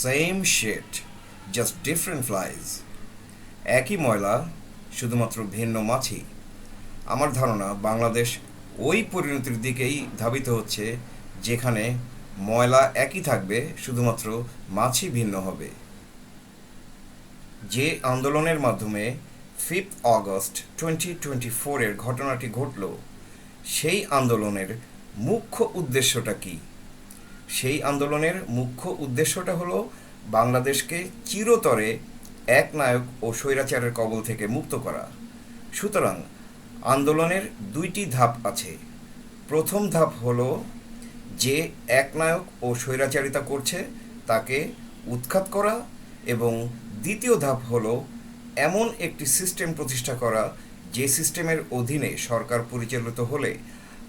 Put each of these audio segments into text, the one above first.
Same শেট just different flies একই ময়লা, শুধুমাত্র ভিন্ন মাছি আমার ধারণা বাংলাদেশ ওই পরিণতির দিকেই ধাবিত হচ্ছে, যেখানে ময়লা একই থাকবে, শুধুমাত্র মাছি ভিন্ন হবে। যে আন্দোলনের মাধ্যমে ফিফথ অগস্ট টোয়েন্টি টোয়েন্টি ফোরের ঘটনাটি ঘটল, সেই আন্দোলনের মুখ্য উদ্দেশ্যটা কী? সেই আন্দোলনের মুখ্য উদ্দেশ্যটা হলো বাংলাদেশকে চিরতরে এক নায়ক ও স্বৈরাচারের কবল থেকে মুক্ত করা। সুতরাং আন্দোলনের দুইটি ধাপ আছে। প্রথম ধাপ হলো যে একনায়ক ও স্বৈরাচারিতা করছে তাকে উৎখাত করা এবং দ্বিতীয় ধাপ হলো এমন একটি সিস্টেম প্রতিষ্ঠা করা যে সিস্টেমের অধীনে সরকার পরিচালিত হলে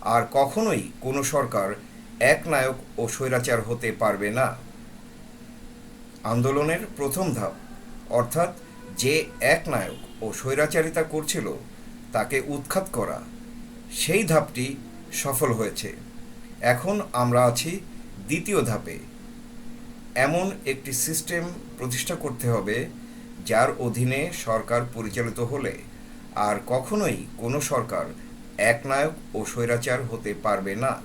আর কখনোই কোনো সরকার একনায়ক ও স্বৈরাচার হতে পারবে না। আন্দোলনের প্রথম ধাপ, অর্থাৎ যে একনায়ক ও স্বৈরাচারিতা করছিল, তাকে উৎখাত করা, সেই ধাপটি সফল হয়েছে। এখন আমরা আছি দ্বিতীয় ধাপে। এমন একটি সিস্টেম প্রতিষ্ঠা করতে হবে, যার অধীনে সরকার পরিচালিত হলে আর কখনোই কোনো সরকার একনায়ক ও স্বৈরাচার হতে পারবে না।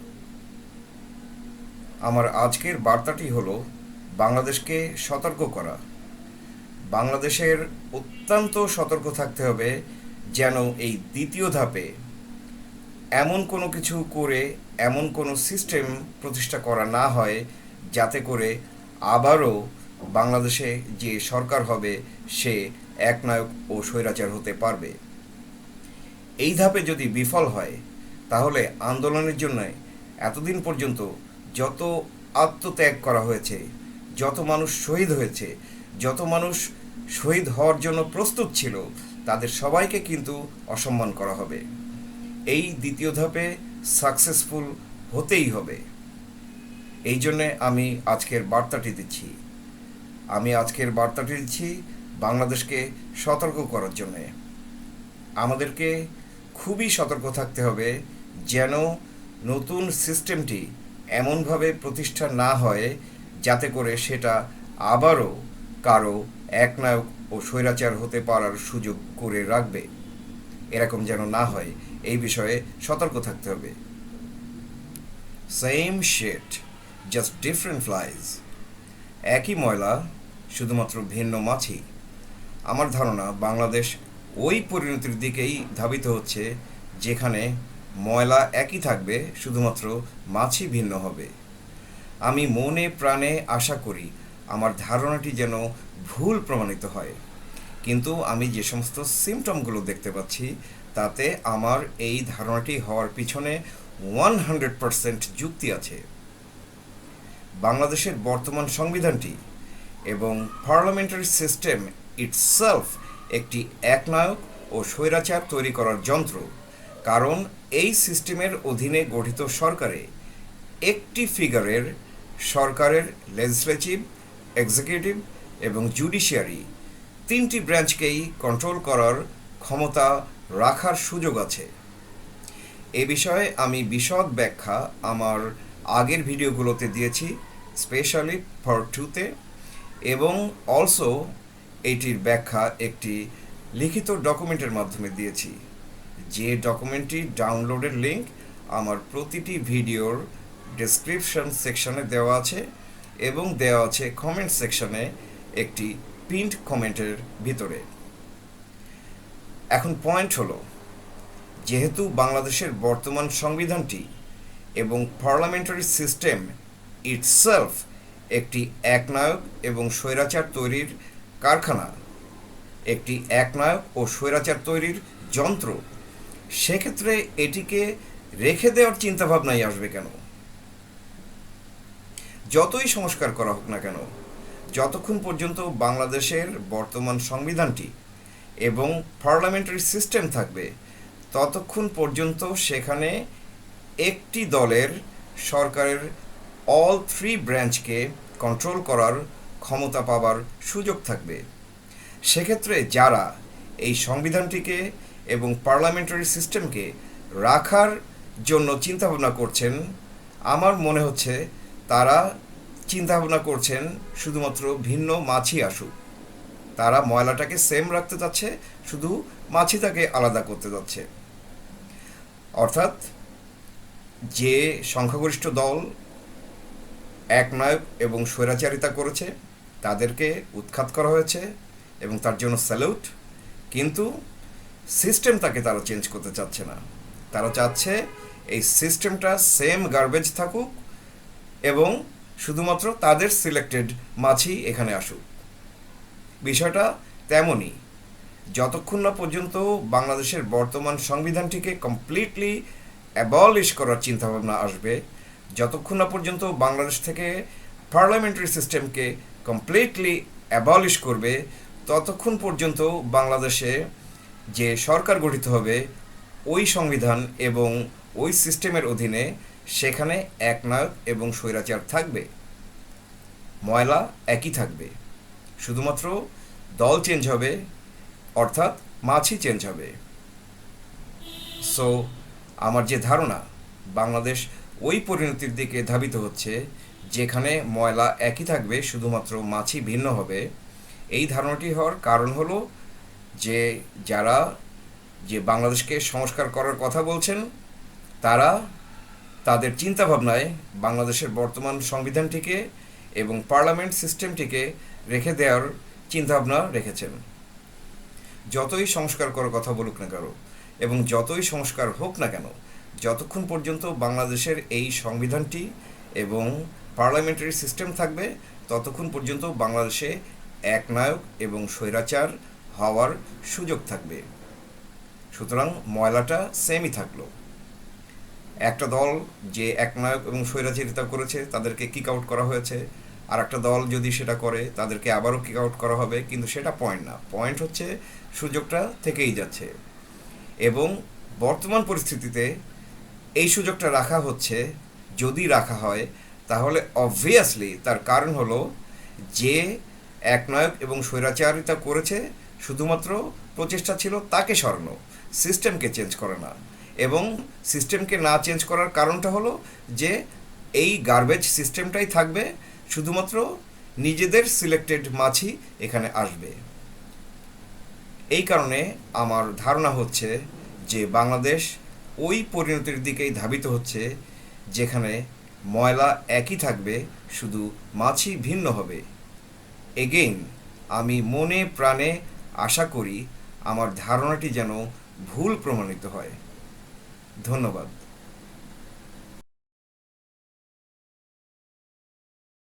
আমার আজকের বার্তাটি হলো বাংলাদেশকে সতর্ক করা। বাংলাদেশের অত্যন্ত সতর্ক থাকতে হবে যেন এই দ্বিতীয় ধাপে এমন কোনো কিছু করে, এমন কোনো সিস্টেম প্রতিষ্ঠা করা না হয় যাতে করে আবারও বাংলাদেশে যে সরকার হবে সে একনায়ক ও স্বৈরাচার হতে পারবে। এই ধাপে যদি বিফল হয়, তাহলে আন্দোলনের জন্য এতদিন পর্যন্ত যত আত্মত্যাগ করা হয়েছে, যত মানুষ শহীদ হয়েছে, যত মানুষ শহীদ হওয়ার জন্য প্রস্তুত ছিল, তাদের সবাইকে কিন্তু অসম্মান করা হবে। এই দ্বিতীয় ধাপে সাকসেসফুল হতেই হবে। এই জন্যে আমি আজকের বার্তাটি দিচ্ছি। আমি আজকের বার্তাটি দিচ্ছি বাংলাদেশকে সতর্ক করার জন্যে। আমাদেরকে খুবই সতর্ক থাকতে হবে যেন নতুন সিস্টেমটি এমনভাবে প্রতিষ্ঠা না হয় যাতে করে সেটা আবারও কারও একনায়ক ও স্বৈরাচার হতে পারার সুযোগ করে রাখবে। এরকম যেন না হয়, এই বিষয়ে সতর্ক থাকতে হবে। সেম শেট জাস্ট ডিফারেন্ট ফ্লাইজ একই ময়লা, শুধুমাত্র ভিন্ন মাছি আমার ধারণা বাংলাদেশ ওই পরিণতির দিকেই ধাবিত হচ্ছে, যেখানে ময়লা একই থাকবে, শুধুমাত্র মাছি ভিন্ন হবে। আমি মনে প্রাণে আশা করি, আমার ধারণাটি যেন ভুল প্রমাণিত হয়। কিন্তু আমি যে সমস্ত সিমটমগুলো দেখতে পাচ্ছি, তাতে আমার এই ধারণাটি হওয়ার পিছনে ওয়ান হান্ড্রেড পারসেন্ট যুক্তি আছে। বাংলাদেশের বর্তমান সংবিধানটি এবং পার্লামেন্টারি সিস্টেম ইটসেলফ একটি একনায়ক ও স্বৈরাচার তৈরি করার যন্ত্র কারণ এই সিস্টেমের অধীনে গঠিত সরকারে একটি ফিগারের সরকারের লেজিসলেটিভ, এক্সিকিউটিভ এবং জুডিশিয়ারি তিনটি ব্রাঞ্চকেই কন্ট্রোল করার ক্ষমতা রাখার সুযোগ আছে। এ বিষয়ে আমি বিশদ ব্যাখ্যা আমার আগের ভিডিওগুলোতে দিয়েছি, স্পেশালি ফর টুতে, এবং অলসো এটির ব্যাখ্যা একটি লিখিত ডকুমেন্টের মাধ্যমে দিয়েছি। যে ডকুমেন্টটি ডাউনলোডের লিঙ্ক আমার প্রতিটি ভিডিওর ডেসক্রিপশন সেকশনে দেওয়া আছে এবং দেওয়া আছে কমেন্ট সেকশনে একটি পিন্ট কমেন্টের ভিতরে। এখন পয়েন্ট হলো, যেহেতু বাংলাদেশের বর্তমান সংবিধানটি এবং পার্লামেন্টারি সিস্টেম ইটসেলফ একটি একনায়ক এবং স্বৈরাচার তৈরির কারখানা, একটি একনায়ক ও স্বৈরাচার তৈরির যন্ত্র সেক্ষেত্রে এটিকে রেখে দেওয়ার চিন্তাভাবনাই আসবে কেন? যতই সংস্কার করা হোক না কেন, যতক্ষণ পর্যন্ত বাংলাদেশের বর্তমান সংবিধানটি এবং পার্লামেন্টারি সিস্টেম থাকবে, ততক্ষণ পর্যন্ত সেখানে একটি দলের সরকারের অল থ্রি ব্রাঞ্চকে কন্ট্রোল করার ক্ষমতা পাবার সুযোগ থাকবে। সেক্ষেত্রে যারা এই সংবিধানটিকে এবং পার্লামেন্টারি সিস্টেমকে রাখার জন্য চিন্তাভাবনা করছেন, আমার মনে হচ্ছে তারা চিন্তাভাবনা করছেন শুধুমাত্র ভিন্ন মাছি আসুক। তারা ময়লাটাকে সেম রাখতে চাচ্ছে শুধু মাছিটাকে আলাদা করতে যাচ্ছে। অর্থাৎ যে সংখ্যাগরিষ্ঠ দল একনায়ক এবং স্বৈরাচারিতা করেছে, তাদেরকে উৎখাত করা হয়েছে এবং তার জন্য স্যালুট। কিন্তু সিস্টেম তাকে তারা চেঞ্জ করতে চাচ্ছে না। তারা চাচ্ছে এই সিস্টেমটা সেম গার্বেজ থাকুক এবং শুধুমাত্র তাদের সিলেক্টেড মাছই এখানে আসুক। বিষয়টা তেমনই। যতক্ষণ না পর্যন্ত বাংলাদেশের বর্তমান সংবিধানটিকে কমপ্লিটলি অ্যাবলিশ করার চিন্তাভাবনা আসবে, যতক্ষণ না পর্যন্ত বাংলাদেশ থেকে পার্লামেন্টারি সিস্টেমকে কমপ্লিটলি অ্যাবলিশ করবে, ততক্ষণ পর্যন্ত বাংলাদেশে যে সরকার গঠিত হবে, ওই সংবিধান এবং ওই সিস্টেমের অধীনে সেখানে একনায়ক এবং স্বৈরাচার থাকবে। ময়লা একই থাকবে। শুধুমাত্র দল চেঞ্জ হবে, অর্থাৎ মাছই চেঞ্জ হবে। সো আমার যে ধারণা, বাংলাদেশ ওই পরিণতির দিকে ধাবিত হচ্ছে, যেখানে ময়লা একই থাকবে, শুধুমাত্র মাছই ভিন্ন হবে। এই ধারণাটি হওয়ার কারণ হলো যে যারা, যে বাংলাদেশকে সংস্কার করার কথা বলছেন, তারা তাদের চিন্তাভাবনায় বাংলাদেশের বর্তমান সংবিধানটিকে এবং পার্লামেন্ট সিস্টেমটিকে রেখে দেওয়ার চিন্তাভাবনা রেখেছেন। যতই সংস্কার করার কথা বলুক না কেন এবং যতই সংস্কার হোক না কেন, যতক্ষণ পর্যন্ত বাংলাদেশের এই সংবিধানটি এবং পার্লামেন্টারি সিস্টেম থাকবে, ততক্ষণ পর্যন্ত বাংলাদেশে একনায়ক এবং স্বৈরাচার হওয়ার সুযোগ থাকবে। সুতরাং ময়লাটা সেমই থাকল। একটা দল যে একনায়ক এবং স্বৈরাচারিতা করেছে, তাদেরকে কিক আউট করা হয়েছে। আর একটা দল যদি সেটা করে, তাদেরকে আবারও কিক আউট করা হবে, কিন্তু সেটা পয়েন্ট না। পয়েন্ট হচ্ছে সুযোগটা থেকেই যাচ্ছে। এবং বর্তমান পরিস্থিতিতে এই সুযোগটা রাখা হচ্ছে, যদি রাখা হয়, তাহলে অবভিয়াসলি তার কারণ হলো যে একনায়ক এবং স্বৈরাচারিতা করেছে শুধুমাত্র প্রচেষ্টা ছিল তাকে সরানো সিস্টেমকে চেঞ্জ করে না। এবং সিস্টেমকে না চেঞ্জ করার কারণটা হলো যে এই গার্বেজ সিস্টেমটাই থাকবে, শুধুমাত্র নিজেদের সিলেক্টেড মাছই এখানে আসবে। এই কারণে আমার ধারণা হচ্ছে যে বাংলাদেশ ওই পরিণতির দিকেই ধাবিত হচ্ছে, যেখানে ময়লা একই থাকবে, শুধু মাছই ভিন্ন হবে। এগেইন আমি মনে প্রাণে আশা করি আমার ধারণাটি যেন ভুল প্রমাণিত হয়। ধন্যবাদ।